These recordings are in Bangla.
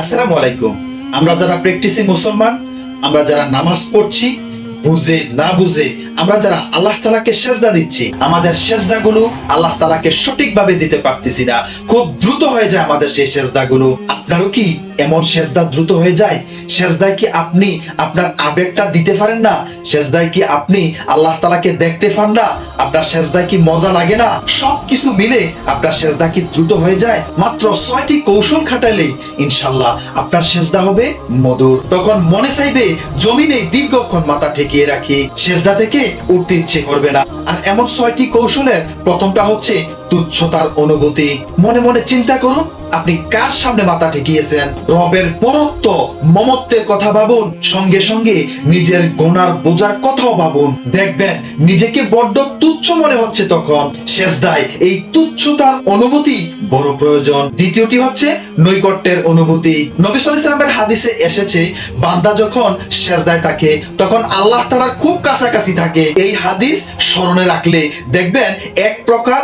আসসালামু আলাইকুম। আমরা যারা প্র্যাকটিসি মুসলমান আমরা যারা নামাজ পড়ছি বুঝে না বুঝে আমরা যারা আল্লাহ তালাকে সেজদা দিচ্ছি, আমাদের সেজদাগুলো আল্লাহ তালাকে সঠিকভাবে দিতে পারতেছি না। খুব দ্রুত হয়ে যায় আমাদের সেই সেজদাগুলো। আপনারও কি এমন সেজদা দ্রুত হয়ে যায়? সেজদায় কি আপনি আপনার আবেগটা দিতে পারেন না? সেজদায় কি আপনি আল্লাহ তালাকে দেখতে পান না? আপনার সেজদায় কি মজা লাগে না? সব কিছু মিলে আপনার সেজদা কি দ্রুত হয়ে যায়? মাত্র ছয়টি কৌশল খাটাইলেই ইনশাল্লাহ আপনার সেজদা হবে মধুর। তখন মনে চাইবে, জমিনে দীর্ঘক্ষণ মাথা ঠেকিয়ে রাখি। সেজদা থেকে উঠতে ইচ্ছে করবে না। আর এমন ছয়টি কৌশলের প্রথমটা হচ্ছে তুচ্ছতার অনুভূতি। মনে মনে চিন্তা করুন, আপনি কার সামনে মাথা ঠেকিয়েছেন? রবের পরত্ব মমত্বের কথা ভাবুন, সঙ্গে সঙ্গে নিজের গোনার বোঝার কথাও ভাবুন। দেখবেন, নিজেকে বড্ড তুচ্ছ মনে হচ্ছে তখন। শেষদায় এই তুচ্ছতার অনুভূতি বড় প্রয়োজন। দ্বিতীয়টি হচ্ছে নৈকট্যের অনুভূতি। নবী সাল্লামের হাদিসে এসেছে, বান্দা যখন শেষদায় থাকে, তখন আল্লাহ তালার খুব কাছাকাছি থাকে। এই হাদিস স্মরণে রাখলে দেখবেন এক প্রকার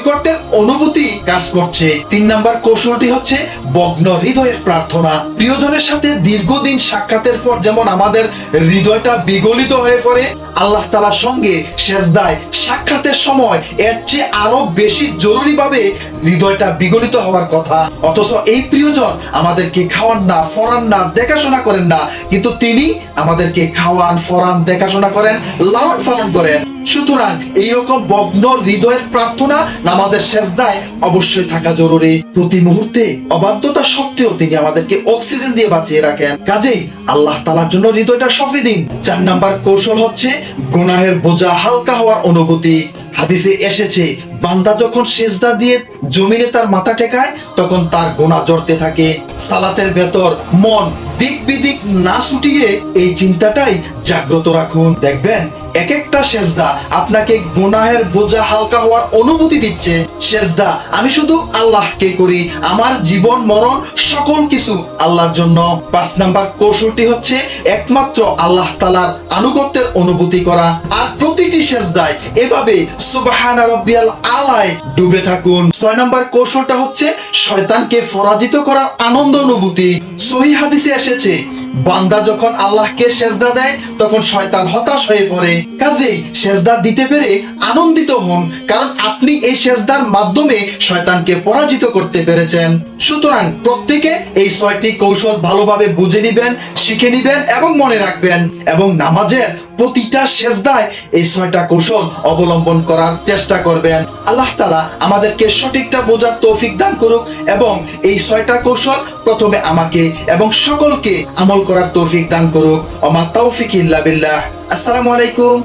নৈকট্যের অনুভূতি কাজ করছে। তিন নাম্বার কৌশলটি হচ্ছে বগ্ন হৃদয়ের প্রার্থনা। প্রিয়জনের সাথে দীর্ঘদিন সাক্ষাতের পর যেমন আমাদের হৃদয়টা বিগলিত হয়ে পড়ে, আল্লাহ তালার সঙ্গে শেষদায় সাক্ষাতের সময় এর চেয়ে আরও বেশি জরুরি ভাবে হৃদয়টা বিগলিত হওয়ার কথা। অথচ এই প্রিয়জন আমাদেরকে খাওয়ান না, ফরান না, দেখাশোনা করেন না, কিন্তু তিনি আমাদেরকে খাওয়ান, ফরান, দেখাশোনা করেন, লালন পালন করেন। সুতরাং এইরকম বগ্ন হৃদয়ের প্রার্থনা নামাজের শেষদায় অবশ্যই থাকা জরুরি। প্রতি মুহূর্তে অবাধ্যতা সত্ত্বেও তিনি আমাদেরকে অক্সিজেন দিয়ে বাঁচিয়ে রাখেন। কাজেই আল্লাহ তালার জন্য হৃদয়টা সফে দিন। চার নাম্বার কৌশল হচ্ছে গুনাহের বোঝা হালকা হওয়ার অনুভূতি। হাদিসে এসেছে, বান্দা যখন সেজদা দিয়ে জমিনে তার মাথা টেকায় তখন তার গোনা জড়তে থাকে। সালাতের ভেতর মন দিক বিদিক না ছুটিয়ে এই চিন্তাটাই জাগ্রত রাখুন। দেখবেন এক একটা সেজদা আপনাকে গুনাহের বোঝা হালকা হওয়ার অনুভূতি দিচ্ছে। সেজদা, আমি শুধু আল্লাহকে করি, আমার জীবন, মরণ, সকল কিছু আল্লাহর জন্য। পাঁচ নাম্বার কৌশলটি হচ্ছে একমাত্র আল্লাহ তালার আনুগত্যের অনুভূতি করা। আর প্রতিটি সেজদায় এভাবে সুবহানা রব্বিয়াল আলায় ডুবে থাকুন। ছয় নাম্বার কৌশলটা হচ্ছে শয়তানকে পরাজিত করার আনন্দ অনুভূতি। সহি হাদিসে এসেছে বান্দা যখন আল্লাহকে সেজদা দেয়, তখন শয়তান হতাশ হয়ে পড়ে। কাজেই সেজদা দিতে পেরে আনন্দিত হন, কারণ আপনি এই সেজদার মাধ্যমে শয়তানকে পরাজিত করতে পেরেছেন। সুতরাং প্রত্যেকে এই ছয়টি কৌশল ভালোভাবে বুঝে নিবেন, শিখে নিবেন এবং মনে রাখবেন। এবং নামাজের প্রতিটা সেজদায় এই ছয়টা কৌশল অবলম্বন করার চেষ্টা করবেন। আল্লাহ তালা আমাদেরকে সঠিকটা বোঝার তৌফিক দান করুক এবং এই ছয়টা কৌশল প্রথমে আমাকে এবং সকলকে আমল করার তৌফিক দান করুক। অমা তৌফিক ইল্লা বিল্লাহ। আসসালামু আলাইকুম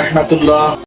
রহমতুল্লাহ।